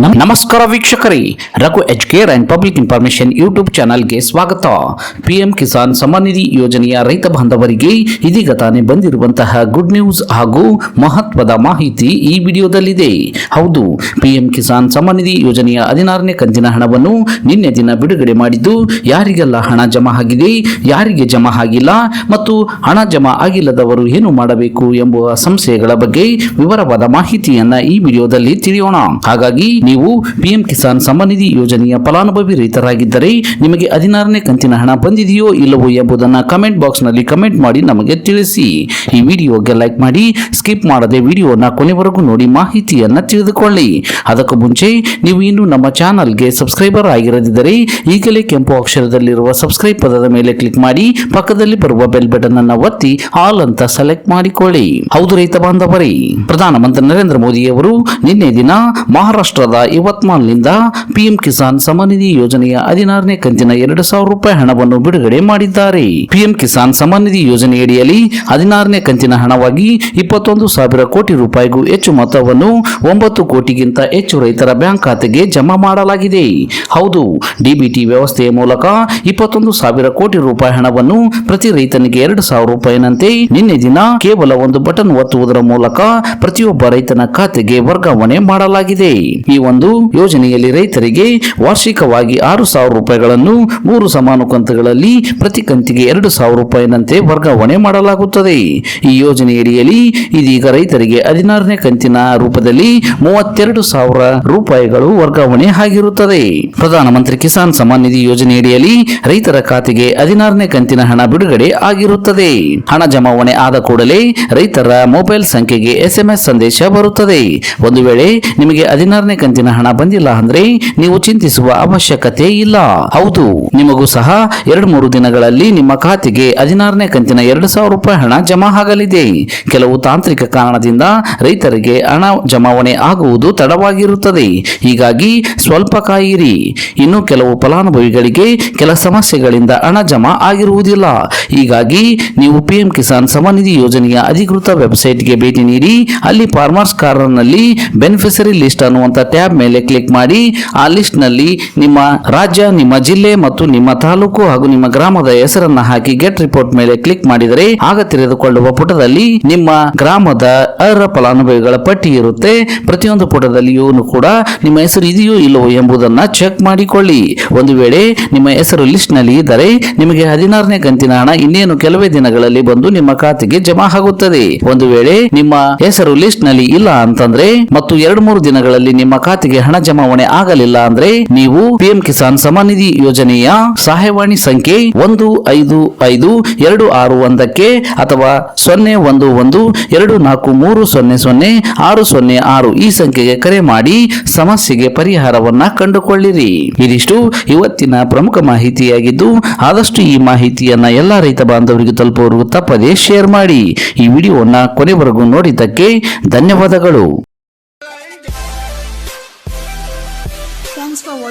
ನಮ್- ನಮಸ್ಕಾರ ವೀಕ್ಷಕರೇ. Raghu Educare and public information YouTube ಚಾನಲ್ಗೆ ಸ್ವಾಗತ. ಪಿಎಂ ಕಿಸಾನ್ ಸಮ್ಮಾನ್ ನಿಧಿ ಯೋಜನೆಯ ರೈತ ಬಾಂಧವರಿಗೆ ಇದೀಗ ತಾನೇ ಬಂದಿರುವಂತಹ ಗುಡ್ ನ್ಯೂಸ್ ಹಾಗೂ ಮಹತ್ವದ ಮಾಹಿತಿ ಈ ವಿಡಿಯೋದಲ್ಲಿದೆ. ಹೌದು ಪಿಎಂ ಕಿಸಾನ್ ಸಮ್ಮಾನ್ ನಿಧಿ ಯೋಜನೆಯ ಹದಿನಾರನೇ ಕಂತಿನ ಹಣವನ್ನು ನಿನ್ನೆ ದಿನ ಬಿಡುಗಡೆ ಮಾಡಿದ್ದು, ಯಾರಿಗೆಲ್ಲ ಹಣ ಜಮಾ ಆಗಿದೆ, ಯಾರಿಗೆ ಜಮಾ ಆಗಿಲ್ಲ ಮತ್ತು ಹಣ ಜಮಾ ಆಗಿಲ್ಲದವರು ಏನು ಮಾಡಬೇಕು ಎಂಬುವ ಸಂಶಯಗಳ ಬಗ್ಗೆ ವಿವರವಾದ ಮಾಹಿತಿಯನ್ನ ಈ ವಿಡಿಯೋದಲ್ಲಿ ತಿಳಿಯೋಣ. ಹಾಗಾಗಿ ನೀವು ಪಿಎಂ ಕಿಸಾನ್ ಸಮ್ಮಾನ್ ನಿಧಿ ಯೋಜನೆಯ ಫಲಾನುಭವಿ ರೈತರಾಗಿದ್ದರೆ ನಿಮಗೆ ಹದಿನಾರನೇ ಕಂತಿನ ಹಣ ಬಂದಿದೆಯೋ ಇಲ್ಲವೋ ಎಂಬುದನ್ನು ಕಮೆಂಟ್ ಬಾಕ್ಸ್ನಲ್ಲಿ ಕಮೆಂಟ್ ಮಾಡಿ ನಮಗೆ ತಿಳಿಸಿ. ಈ ವಿಡಿಯೋಗೆ ಲೈಕ್ ಮಾಡಿ, ಸ್ಕಿಪ್ ಮಾಡದೆ ವಿಡಿಯೋನ ಕೊನೆವರೆಗೂ ನೋಡಿ ಮಾಹಿತಿಯನ್ನ ತಿಳಿದುಕೊಳ್ಳಿ. ಅದಕ್ಕೂ ಮುಂಚೆ ನೀವು ಇನ್ನೂ ನಮ್ಮ ಚಾನಲ್ಗೆ ಸಬ್ಸ್ಕ್ರೈಬರ್ ಆಗಿರದಿದ್ದರೆ ಈಗಲೇ ಕೆಂಪು ಅಕ್ಷರದಲ್ಲಿರುವ ಸಬ್ಸ್ಕ್ರೈಬ್ ಪದದ ಮೇಲೆ ಕ್ಲಿಕ್ ಮಾಡಿ, ಪಕ್ಕದಲ್ಲಿ ಬರುವ ಬೆಲ್ ಬಟನ್ ಅನ್ನು ಒತ್ತಿ, ಆಲ್ ಅಂತ ಸೆಲೆಕ್ಟ್ ಮಾಡಿಕೊಳ್ಳಿ. ಹೌದು ರೈತ ಬಾಂಧವರೇ, ಪ್ರಧಾನಮಂತ್ರಿ ನರೇಂದ್ರ ಮೋದಿಯವರು ನಿನ್ನೆ ದಿನ ಮಹಾರಾಷ್ಟ್ರದ ಯವತ್ಮಾಲ್ನಿಂದ ಪಿಎಂ ಕಿಸಾನ್ ಸಮನಿಧಿ ನಿಧಿ ಯೋಜನೆಯ ಹದಿನಾರನೇ ಕಂತಿನ ಎರಡು ಸಾವಿರ ರೂಪಾಯಿ ಹಣವನ್ನು ಬಿಡುಗಡೆ ಮಾಡಿದ್ದಾರೆ. ಪಿಎಂ ಕಿಸಾನ್ ಸಮನಿಧಿ ನಿಧಿ ಯೋಜನೆಯಡಿಯಲ್ಲಿ ಹದಿನಾರನೇ ಕಂತಿನ ಹಣವಾಗಿ ಇಪ್ಪತ್ತೊಂದು ಸಾವಿರ ಕೋಟಿ ರೂಪಾಯಿಗೂ ಹೆಚ್ಚು ಮೊತ್ತವನ್ನು ಒಂಬತ್ತು ಕೋಟಿಗಿಂತ ಹೆಚ್ಚು ರೈತರ ಬ್ಯಾಂಕ್ ಖಾತೆಗೆ ಜಮಾ ಮಾಡಲಾಗಿದೆ. ಹೌದು ಡಿಬಿಟಿ ವ್ಯವಸ್ಥೆಯ ಮೂಲಕ ಇಪ್ಪತ್ತೊಂದು ಸಾವಿರ ಕೋಟಿ ರೂಪಾಯಿ ಹಣವನ್ನು ಪ್ರತಿ ರೈತನಿಗೆ ಎರಡು ಸಾವಿರ ರೂಪಾಯಿನಂತೆ ನಿನ್ನೆ ದಿನ ಕೇವಲ ಒಂದು ಬಟನ್ ಒತ್ತುವುದರ ಮೂಲಕ ಪ್ರತಿಯೊಬ್ಬ ರೈತನ ಖಾತೆಗೆ ವರ್ಗಾವಣೆ ಮಾಡಲಾಗಿದೆ. ಈ ಒಂದು ಯೋಜನೆಯಲ್ಲಿ ರೈತರಿಗೆ ವಾರ್ಷಿಕವಾಗಿ ಆರು ಸಾವಿರ ರೂಪಾಯಿಗಳನ್ನು ಮೂರು ಸಮಾನ ಕಂತುಗಳಲ್ಲಿ ಪ್ರತಿ ಕಂತಿಗೆ ಎರಡು ಸಾವಿರ ರೂಪಾಯಿನಂತೆ ವರ್ಗಾವಣೆ ಮಾಡಲಾಗುತ್ತದೆ. ಈ ಯೋಜನೆಯಡಿಯಲ್ಲಿ ಇದೀಗ ರೈತರಿಗೆ ಹದಿನಾರನೇ ಕಂತಿನ ರೂಪದಲ್ಲಿ ಮೂವತ್ತೆರಡು ಸಾವಿರ ರೂಪಾಯಿಗಳು ವರ್ಗಾವಣೆ ಆಗಿರುತ್ತದೆ. ಪ್ರಧಾನಮಂತ್ರಿ ಕಿಸಾನ್ ಸಮ್ಮಾನ್ ನಿಧಿ ಯೋಜನೆಯಡಿಯಲ್ಲಿ ರೈತರ ಖಾತೆಗೆ ಹದಿನಾರನೇ ಕಂತಿನ ಹಣ ಬಿಡುಗಡೆ ಆಗಿರುತ್ತದೆ. ಹಣ ಜಮಾವಣೆ ಆದ ಕೂಡಲೇ ರೈತರ ಮೊಬೈಲ್ ಸಂಖ್ಯೆಗೆ ಎಸ್ಎಂಎಸ್ ಸಂದೇಶ ಬರುತ್ತದೆ. ಒಂದು ವೇಳೆ ನಿಮಗೆ ಹದಿನಾರನೇ ಕಂತಿನ ಹಣ ಬಂದಿಲ್ಲ ಅಂದ್ರೆ ನೀವು ಚಿಂತಿಸುವ ಅವಶ್ಯಕತೆ ಇಲ್ಲ. ಹೌದು, ನಿಮಗೂ ಸಹ ಎರಡು ಮೂರು ದಿನಗಳಲ್ಲಿ ನಿಮ್ಮ ಖಾತೆಗೆ ಹದಿನಾರನೇ ಕಂತಿನ ಎರಡು ಸಾವಿರ ರೂಪಾಯಿ ಹಣ ಜಮಾ ಆಗಲಿದೆ. ಕೆಲವು ತಾಂತ್ರಿಕ ಕಾರಣದಿಂದ ರೈತರಿಗೆ ಹಣ ಜಮಾವಣೆ ಆಗುವುದು ತಡವಾಗಿರುತ್ತದೆ. ಹೀಗಾಗಿ ಸ್ವಲ್ಪ ಕಾಯಿರಿ. ಇನ್ನು ಕೆಲವು ಫಲಾನುಭವಿಗಳಿಗೆ ಕೆಲ ಸಮಸ್ಯೆಗಳಿಂದ ಹಣ ಜಮಾ ಆಗಿರುವುದಿಲ್ಲ. ಹೀಗಾಗಿ ನೀವು ಪಿಎಂ ಕಿಸಾನ್ ಸಮನಿಧಿ ನಿಧಿ ಯೋಜನೆಯ ಅಧಿಕೃತ ವೆಬ್ಸೈಟ್ಗೆ ಭೇಟಿ ನೀಡಿ ಅಲ್ಲಿ ಫಾರ್ಮರ್ಸ್ ಕಾರ್ನರ್ನಲ್ಲಿ ಬೆನಿಫಿಷರಿ ಲಿಸ್ಟ್ ಅನ್ನುವಂಥ ಟ್ಯಾಬ್ ಮೇಲೆ ಕ್ಲಿಕ್ ಮಾಡಿ, ಆ ಲಿಸ್ಟ್ನಲ್ಲಿ ನಿಮ್ಮ ರಾಜ್ಯ, ನಿಮ್ಮ ಜಿಲ್ಲೆ ಮತ್ತು ನಿಮ್ಮ ತಾಲೂಕು ಹಾಗೂ ನಿಮ್ಮ ಗ್ರಾಮದ ಹೆಸರನ್ನ ಹಾಕಿ ಗೆಟ್ ರಿಪೋರ್ಟ್ ಮೇಲೆ ಕ್ಲಿಕ್ ಮಾಡಿದರೆ, ಆಗ ತೆರೆದುಕೊಳ್ಳುವ ಪುಟದಲ್ಲಿ ನಿಮ್ಮ ಗ್ರಾಮದ ಅರ್ಹ ಫಲಾನುಭವಿಗಳ ಪಟ್ಟಿ ಇರುತ್ತೆ. ಪ್ರತಿಯೊಂದು ಪುಟದಲ್ಲಿಯೂ ಕೂಡ ನಿಮ್ಮ ಹೆಸರು ಇದೆಯೋ ಇಲ್ಲವೋ ಎಂಬುದನ್ನ ಚೆಕ್ ಮಾಡಿಕೊಳ್ಳಿ. ಒಂದು ವೇಳೆ ನಿಮ್ಮ ಹೆಸರು ಲಿಸ್ಟ್ನಲ್ಲಿ ಇದ್ದರೆ, ನಿಮಗೆ ಹದಿನಾರನೇ ಕಂತಿನ ಹಣ ಇನ್ನೇನು ಕೆಲವೇ ದಿನಗಳಲ್ಲಿ ಬಂದು ನಿಮ್ಮ ಖಾತೆಗೆ ಜಮಾ ಆಗುತ್ತದೆ. ಒಂದು ವೇಳೆ ನಿಮ್ಮ ಹೆಸರು ಲಿಸ್ಟ್ನಲ್ಲಿ ಇಲ್ಲ ಅಂತಂದ್ರೆ, ಮತ್ತು ಎರಡು ಮೂರು ದಿನಗಳಲ್ಲಿ ನಿಮ್ಮ ಖಾತೆಗೆ ಹಣ ಜಮಾವಣೆ ಆಗಲಿಲ್ಲ ಅಂದ್ರೆ ನೀವು ಪಿಎಂ ಕಿಸಾನ್ ಸಮ್ಮಾನ್ ನಿಧಿ ಯೋಜನೆಯ ಸಹಾಯವಾಣಿ ಸಂಖ್ಯೆ ಒಂದು ಐದು ಐದು ಎರಡು ಆರು ಒಂದಕ್ಕೆ ಅಥವಾ ಸೊನ್ನೆ ಒಂದು ಒಂದು ಎರಡು ನಾಲ್ಕು ಮೂರು ಸೊನ್ನೆ ಸೊನ್ನೆ ಆರು ಸೊನ್ನೆ ಆರು ಈ ಸಂಖ್ಯೆಗೆ ಕರೆ ಮಾಡಿ ಸಮಸ್ಯೆಗೆ ಪರಿಹಾರವನ್ನ ಕಂಡುಕೊಳ್ಳಿರಿ. ಇದಿಷ್ಟು ಇವತ್ತಿನ ಪ್ರಮುಖ ಮಾಹಿತಿಯಾಗಿದ್ದು, ಆದಷ್ಟು ಈ ಮಾಹಿತಿಯನ್ನ ಎಲ್ಲಾ ರೈತ ಬಾಂಧವರಿಗೆ ತಲುಪುವವರೆಗೂ ತಪ್ಪದೆ ಶೇರ್ ಮಾಡಿ. ಈ ವಿಡಿಯೋನ ಕೊನೆವರೆಗೂ ನೋಡಿದ್ದಕ್ಕೆ ಧನ್ಯವಾದಗಳು.